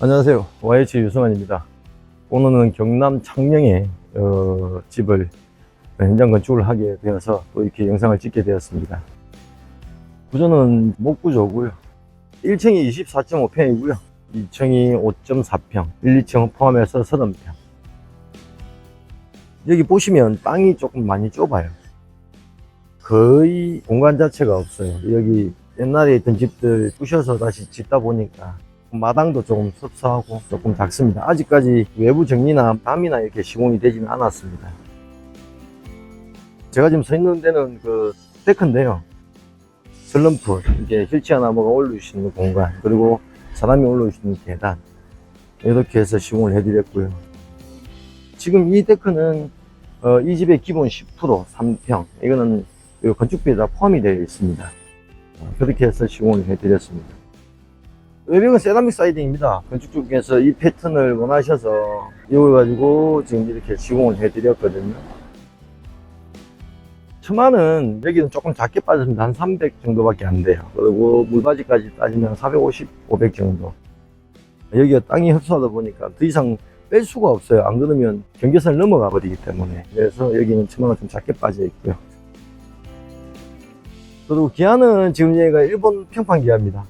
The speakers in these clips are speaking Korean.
안녕하세요. YH 유승환입니다. 오늘은 경남 창녕에 어, 집을 현장 건축을 하게 되어서 또 이렇게 영상을 찍게 되었습니다. 구조는 목구조고요. 1층이 24.5평이고요. 2층이 5.4평, 1, 2층 포함해서 30평. 여기 보시면 땅이 조금 많이 좁아요. 거의 공간 자체가 없어요. 여기 옛날에 있던 집들 부셔서 다시 짓다 보니까 마당도 조금 섭섭하고 조금 작습니다. 아직까지 외부 정리나 밤이나 이렇게 시공이 되지는 않았습니다. 제가 지금 서 있는 데는 그 데크인데요. 슬럼프, 이게 휠체어 나무가 올릴 수 있는 공간, 그리고 사람이 올릴 수 있는 계단, 이렇게 해서 시공을 해드렸고요. 지금 이 데크는 어, 이 집의 기본 10% 3평, 이거는 이 건축비에 다 포함이 되어 있습니다. 어, 그렇게 해서 시공을 해드렸습니다. 외벽은 세라믹 사이딩입니다. 건축 쪽에서 이 패턴을 원하셔서 이걸 가지고 지금 이렇게 시공을 해드렸거든요. 처마는 여기는 조금 작게 빠졌습니다. 한 300 정도밖에 안 돼요. 그리고 물바지까지 따지면 450, 500 정도. 여기가 땅이 흡수하다 보니까 더 이상 뺄 수가 없어요. 안 그러면 경계선을 넘어가 버리기 때문에. 그래서 여기는 처마가 좀 작게 빠져 있고요. 그리고 기아는 지금 얘가 일본 평판 기아입니다.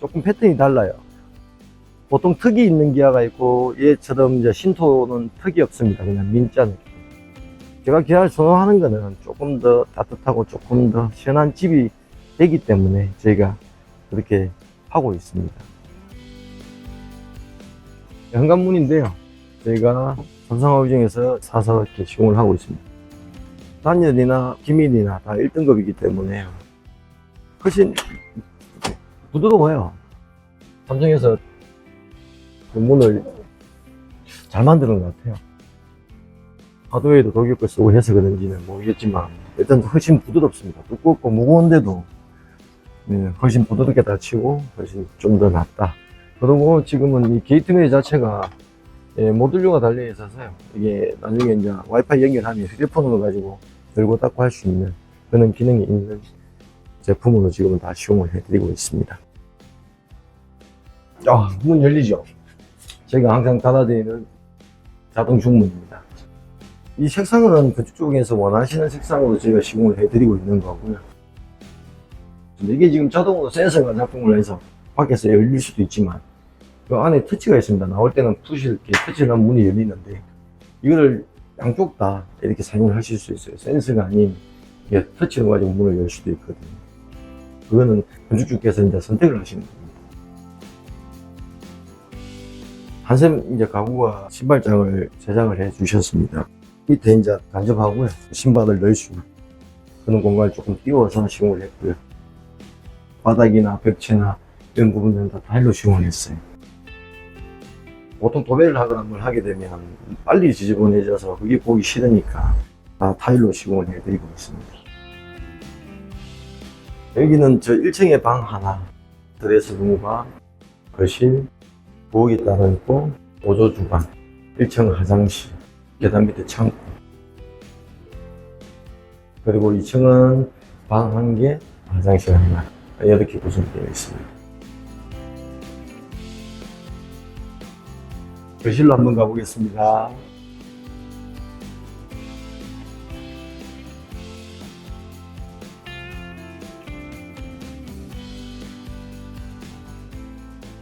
어, 조금 패턴이 달라요. 보통 턱이 있는 기아가 있고 얘처럼 이제 신토는 턱이 없습니다. 그냥 민자 느낌. 제가 기아를 선호하는 거는 조금 더 따뜻하고 조금 더 시원한 집이 되기 때문에 저희가 그렇게 하고 있습니다. 현관문인데요. 저희가 삼성하우징에서 사서 이렇게 시공을 하고 있습니다. 단열이나 기밀이나 다 1등급이기 때문에 훨씬 부드러워요. 삼성에서 그 문을 잘 만드는 것 같아요. 하드웨어도 독일 걸 쓰고 해서 그런지는 모르겠지만 일단 훨씬 부드럽습니다. 두껍고 무거운데도 네, 훨씬 부드럽게 닫히고 훨씬 좀 더 낫다. 그리고 지금은 이 게이트웨이 자체가 예, 모듈류가 달려 있어서요. 이게 나중에 이제 와이파이 연결하면 휴대폰으로 가지고 열고 닫고 할 수 있는 그런 기능이 있는 제품으로 지금은 다 시공을 해드리고 있습니다. 아, 문 열리죠? 제가 항상 닫아드리는 자동 중문입니다. 이 색상은 그쪽 쪽에서 원하시는 색상으로 저희가 시공을 해드리고 있는 거고요. 이게 지금 자동으로 센서가 작동을 해서 밖에서 열릴 수도 있지만 그 안에 터치가 있습니다. 나올 때는 푸시 이렇게 터치를 하면 문이 열리는데 이거를 양쪽 다 이렇게 사용을 하실 수 있어요. 센서가 아닌 터치로 가지고 문을 열 수도 있거든요. 그거는 건축주께서 이제 선택을 하시는 겁니다. 한샘 이제 가구가 신발장을 제작을 해 주셨습니다. 밑에 이제 간접하고요. 신발을 넣을 수 있는 그런 공간을 조금 띄워서 시공을 했고요. 바닥이나 벽체나 이런 부분들은 다 타일로 시공을 했어요. 보통 도배를 하거나 뭘 하게 되면 빨리 지저분해져서 그게 보기 싫으니까 다 타일로 시공을 해드리고 있습니다. 여기는 저 1층에 방 하나, 드레스 룸과 거실, 부엌이 따로 있고, 오조 주방, 1층 화장실, 계단 밑에 창고, 그리고 2층은 방 한 개, 화장실 하나, 이렇게 구성되어 있습니다. 거실로 한번 가보겠습니다.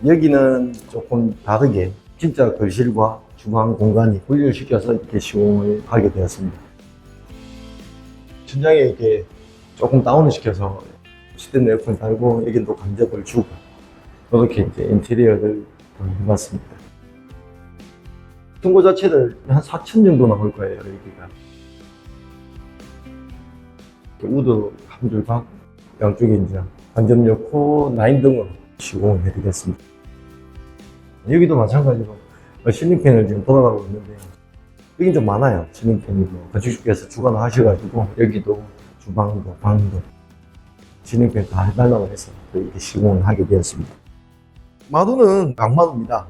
여기는 조금 다르게 진짜 거실과 주방 공간이 분리를 시켜서 이렇게 시공을 하게 되었습니다. 천장에 이렇게 조금 다운을 시켜서 시든 에어컨 달고 또 간접을 주고 이렇게 이제 인테리어를 해봤습니다. 통고 자체를 한 4천 정도 나올 거예요, 여기가. 우드 한 줄 박, 양쪽에 이제 간접 넣고 라인 등으로 시공을 해드렸습니다. 여기도 마찬가지로 실링팬을 지금 돌아가고 있는데요. 여긴 좀 많아요. 뭐 건축주께서 주관을 하셔가지고 여기도 주방도 방도 실링팬 다 해달라고 해서 또 이렇게 시공을 하게 되었습니다. 마루는 강마루입니다.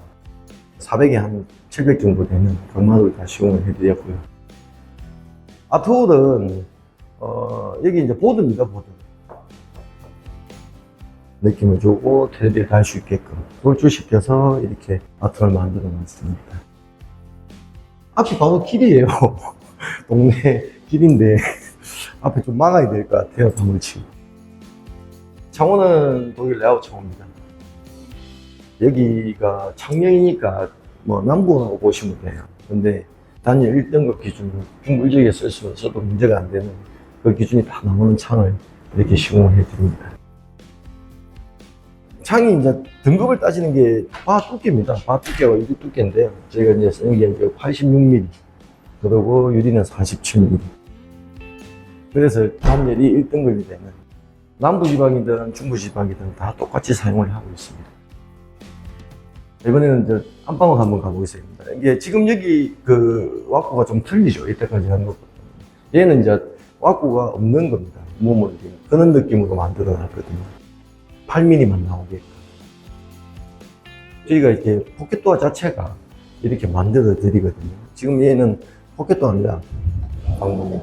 400에 한 700 정도 되는 강마루를 다 시공을 해드렸고요. 아트홀은 어, 여기 이제 보드입니다, 보드. 느낌을 주고 테레비에 달수 있게끔 돌출시켜서 이렇게 아트를 만들어 놨습니다. 앞이 바로 길이에요. 동네 길인데 앞에 좀 막아야 될 것 같아요, 치고. 창호는 독일 레아웃 창호입니다. 여기가 창녕이니까 뭐 남부라고 보시면 돼요. 근데 단일 1등급 기준 중물적에 쓸수 있어도 문제가 안 되는 그 기준이 다 나오는 창을 이렇게 시공을 해드립니다. 창이 이제 등급을 따지는 게 바 두께입니다. 바 두께가 이 두께인데요. 저희가 이제 쓰는 게 이제 86mm, 그리고 유리는 47mm. 그래서 단열이 1등급이 되는 남부지방이든 중부지방이든 다 똑같이 사용을 하고 있습니다. 이번에는 이제 안방을 한번 가보겠습니다. 이게 지금 여기 그 왁구가 좀 틀리죠. 이때까지 한 것보다. 얘는 이제 왁구가 없는 겁니다. 이렇게 그런 느낌으로 만들어 놨거든요. 8mm만 나오게끔. 저희가 이렇게 포켓도어 자체가 이렇게 만들어 드리거든요. 지금 얘는 포켓도어 아니라 방문이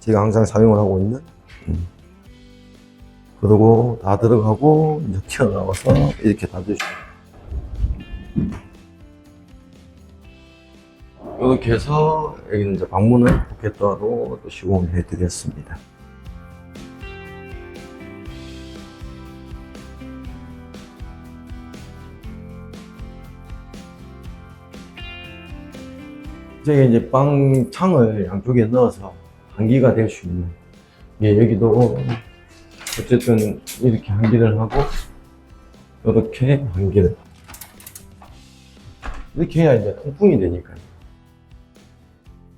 제가 항상 사용을 하고 있는 음. 그러고 다 들어가고 이제 튀어나와서 이렇게 닫으시고 이렇게 해서 여기는 이제 방문을 포켓도어로 또 시공을 해드렸습니다. 저기 이제 빵 창을 양쪽에 넣어서 환기가 될 수 있는 예, 여기도 어쨌든 이렇게 환기를 하고 이렇게 환기를 이렇게 해야 이제 통풍이 되니까요.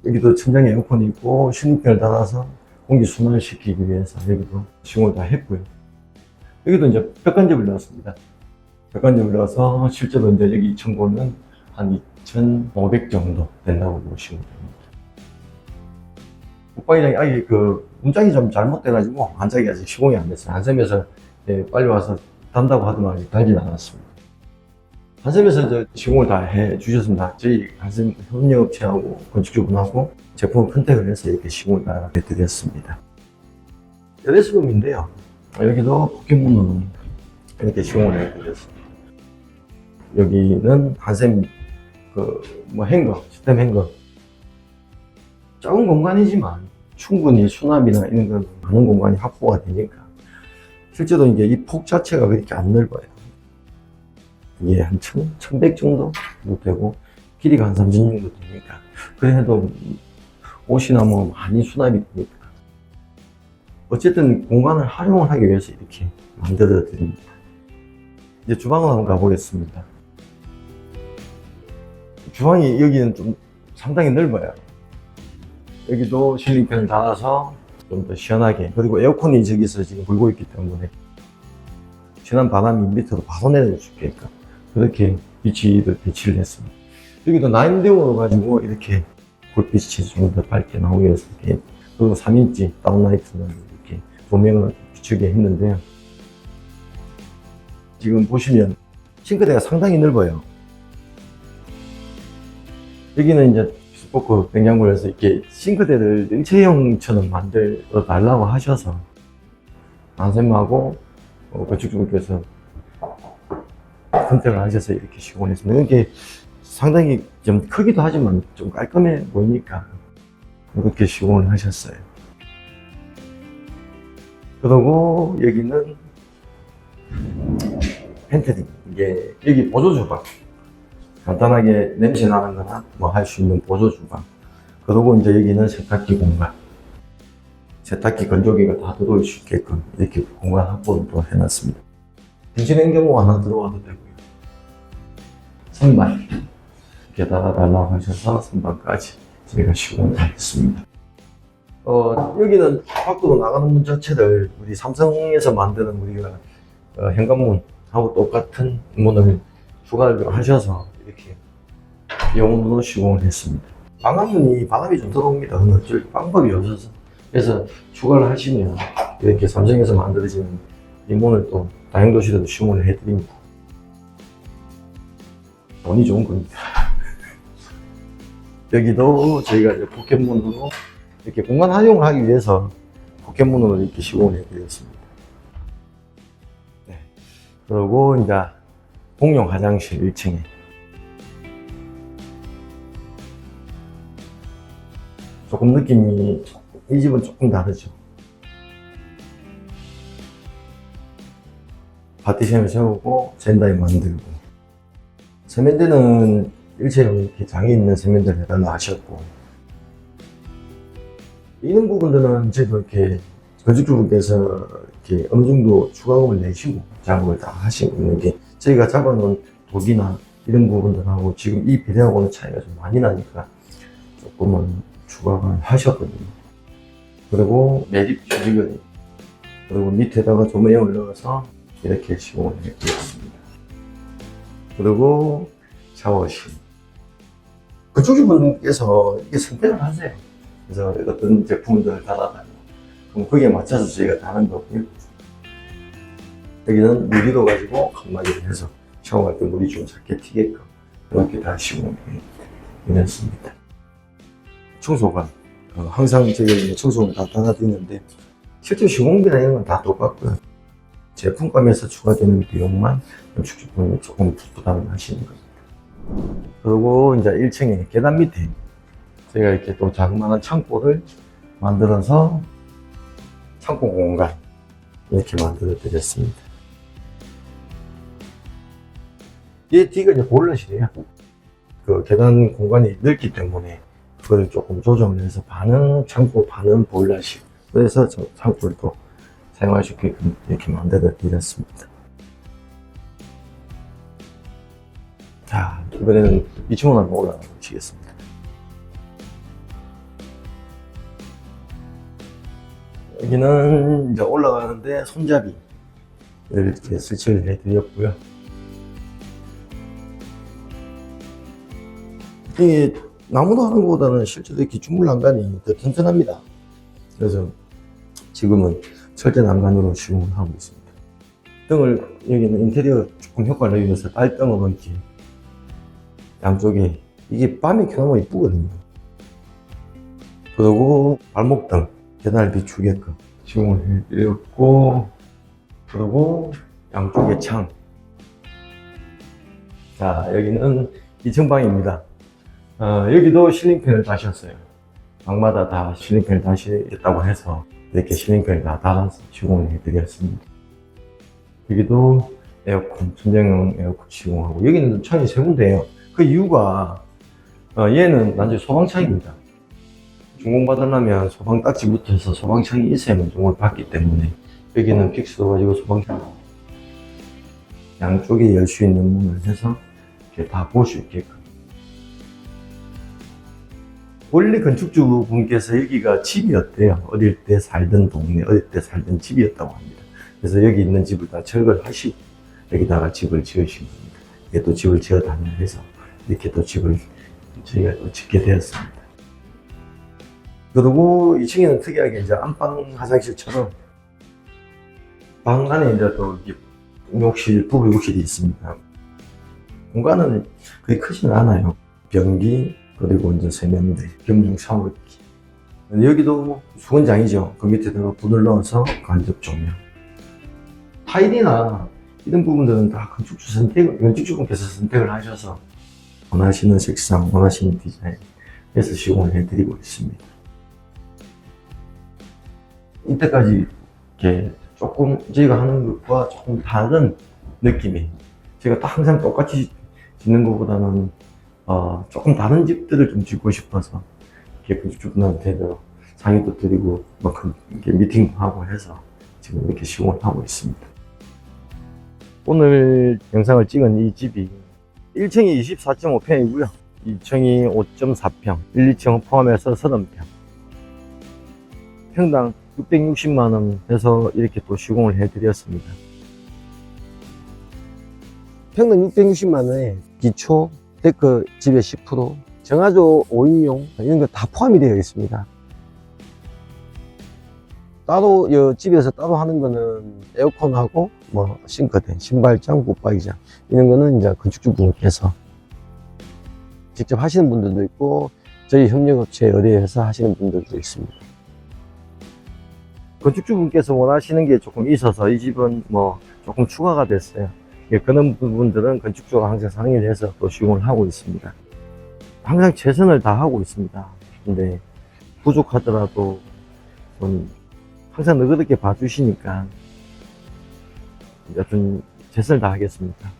여기도 천장에 에어컨이 있고 실링팬을 달아서 공기 순환을 시키기 위해서 여기도 시공을 다 했고요. 여기도 이제 벽간접을 넣었습니다. 벽간접을 넣어서 실제로 이제 여기 청고는 한 2,500 정도 된다고 보시면 됩니다. 북방이장이 아예 그 문짝이 좀 잘못돼가지고 한짝이 아직 시공이 안 됐어요. 한샘에서 예, 빨리 와서 단다고 하더만 달진 않았습니다. 한샘에서 저 시공을 다 해 주셨습니다. 저희 한샘 협력업체하고 건축주분하고 제품을 컨택을 해서 이렇게 시공을 다 해드렸습니다. 레스룸인데요. 여기도 포켓몬으로 이렇게 시공을 해드렸습니다. 여기는 한샘 그 뭐 행거, 시스템 행거 작은 공간이지만 충분히 수납이나 이런 건 많은 공간이 확보가 되니까 실제로 이게 이폭 자체가 그렇게 안 넓어요. 이게 한 1000, 1100 정도 되고 길이가 한30 정도 되니까 그래도 옷이나 뭐 많이 수납이 되니까 어쨌든 공간을 활용을 하기 위해서 이렇게 만들어 드립니다. 이제 주방으로 한번 가보겠습니다. 주방이 여기는 좀 상당히 넓어요. 여기도 실링팬을 달아서 좀 더 시원하게 그리고 에어컨이 저기서 지금 불고 있기 때문에 시원한 바람이 밑으로 바로 내려줄 수 있게끔 그렇게 위치를 배치를 했습니다. 여기도 나인대우로 가지고 이렇게 불빛이 좀 더 밝게 나오기 위해서 이렇게 그리고 3인치 다운라이트는 이렇게 조명을 비추게 했는데요. 지금 보시면 싱크대가 상당히 넓어요. 여기는 이제 스포크 해서 이렇게 싱크대를 일체형처럼 만들어 달라고 하셔서 안쌤하고 어, 건축주분께서 선택을 하셔서 이렇게 시공했습니다. 이게 상당히 좀 크기도 하지만 좀 깔끔해 보이니까 이렇게 시공을 하셨어요. 그리고 여기는 펜트리 이게 여기 보조 주방 간단하게 냄새 나는 거나 뭐 할 수 있는 보조 주방. 그리고 이제 여기는 세탁기 공간. 세탁기 건조기가 다 들어올 수 있게끔 이렇게 공간 확보를 또 해놨습니다. 빈실냉장고 하나 들어와도 되고요. 선반. 이렇게 달아달라고 하셔서 선반까지 저희가 시공을 했습니다. 어, 여기는 밖으로 나가는 문 자체를 우리 삼성에서 만드는 우리가 어, 현관문하고 똑같은 문을 추가를 하셔서 이렇게 영문으로 시공을 했습니다. 방화문이 바람이 좀 들어옵니다. 근데 방법이 없어서. 그래서 추가를 하시면 이렇게 삼성에서 만들어지는 이 문을 또 다행도시에도 시공을 해드립니다. 돈이 좋은 겁니다. 여기도 저희가 포켓몬으로 이렇게 공간 활용을 하기 위해서 포켓몬으로 이렇게 시공을 해드렸습니다. 네, 그리고 이제 공용 화장실 1층에 조금 느낌이 이 집은 조금 다르죠. 파티션을 세우고 젠다에 만들고 세면대는 일체형 이렇게 장이 있는 세면대를 해달라 하셨고 이런 부분들은 저희도 이렇게 건축주분께서 이렇게 어느 정도 추가금을 내시고 작업을 다 하시고 있는 게 저희가 잡아놓은 독이나 이런 부분들하고 지금 이 비례하고는 차이가 좀 많이 나니까 조금은 추가를 하셨거든요. 그리고 매립 주지근이 그리고 밑에다가 조명을 올려서 이렇게 시공을 해드렸습니다. 그리고 샤워실. 그쪽 분께서 이게 선택을 하세요. 그래서 어떤 제품들을 달아달라고. 그럼 거기에 맞춰서 저희가 다는 거고요. 여기는 무리도 가지고 칸막이를 해서 샤워할 때 물이 좀 작게 튀게끔 이렇게 다 시공을 해냈습니다. 청소가 어, 항상 저기 청소를 다 달아드리는데 실제 시공비나 이런 건 다 똑같고요. 제품감에서 추가되는 비용만 건축주분이 조금 부담을 하시는 겁니다. 그리고 이제 1층에 계단 밑에 제가 이렇게 또 자그마한 창고를 만들어서 창고 공간 이렇게 만들어 드렸습니다. 얘 뒤가 이제 보일러실이에요. 그 계단 공간이 넓기 때문에 그걸 조금 조정을 해서 반은 창고 반은 보일러실. 그래서 저 창고를 또 사용할 수 있게끔 이렇게 만들어 드렸습니다. 자, 이번에는 2층으로 한번 올라가 보시겠습니다. 여기는 이제 올라가는데 손잡이 이렇게 설치를 해드렸고요. 이게 나무로 하는 것보다는 실제로 이렇게 주물 난간이 더 튼튼합니다. 그래서 지금은 철제 난간으로 시공을 하고 있습니다. 등을 여기는 인테리어 조금 효과를 위해서 딸등으로 이렇게 양쪽에 이게 밤에 켜놓으면 이쁘거든요. 그리고 발목등 계단을 비추게끔 시공을 해드렸고 그리고 양쪽에 창. 자 여기는 2층 방입니다. 어, 여기도 실링팬을 다셨어요. 방마다 다 실링팬을 다시했다고 해서 이렇게 실링팬을 다 달아서 시공을 해드렸습니다. 여기도 에어컨, 천정형 에어컨 시공하고 여기는 창이 세 군데예요. 그 이유가 어, 얘는 완전 소방창입니다. 준공받으려면 소방 딱지 붙어서 소방창이 있어야만 준공을 받기 때문에 여기는 픽스도 가지고 소방창 양쪽에 열 수 있는 문을 해서 이렇게 다 볼 수 있게끔 원래 건축주 분께서 여기가 집이었대요. 어릴 때 살던 동네, 어릴 때 살던 집이었다고 합니다. 그래서 여기 있는 집을 다 철거를 하시고 여기다가 집을 지으신 겁니다. 이게 또 집을 지어 다니면서 이렇게 또 집을 저희가 또 짓게 되었습니다. 그리고 2층에는 특이하게 이제 안방 화장실처럼 방 안에 이제 또 욕실, 부부 욕실이 있습니다. 공간은 그리 크지는 않아요. 변기, 그리고 이제 세면대, 겸용 샤워기. 여기도 수건장이죠. 그 밑에다가 불을 넣어서 간접 조명. 타일이나 이런 부분들은 다 건축주 선택, 건축주분께서 선택을 하셔서 원하시는 색상, 원하시는 디자인에서 시공을 해드리고 있습니다. 이때까지 이렇게 조금 저희가 하는 것과 조금 다른 느낌이 제가 딱 항상 똑같이 짓는 것보다는 어, 조금 다른 집들을 좀 짓고 싶어서 이렇게 건축주분한테도 상의도 드리고 막 그- 이렇게 미팅하고 해서 지금 이렇게 시공을 하고 있습니다. 오늘 영상을 찍은 이 집이 1층이 24.5평이고요. 2층이 5.4평, 1, 2층 포함해서 30평. 평당 660만원 해서 이렇게 또 시공을 해드렸습니다. 평당 660만원에 기초, 데크 집에 10%, 정화조 5인용 이런 거 다 포함이 되어 있습니다. 따로 여 집에서 따로 하는 거는 에어컨하고 뭐 싱크대, 신발장, 붙박이장 이런 거는 이제 건축주분께서 직접 하시는 분들도 있고 저희 협력업체에 의뢰해서 하시는 분들도 있습니다. 건축주분께서 원하시는 게 조금 있어서 이 집은 뭐 조금 추가가 됐어요. 예, 그런 부분들은 건축적으로 항상 상의를 해서 또 시공을 하고 있습니다. 항상 최선을 다하고 있습니다. 근데 부족하더라도 좀 항상 너그럽게 봐주시니까 여튼 최선을 다하겠습니다.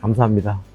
감사합니다.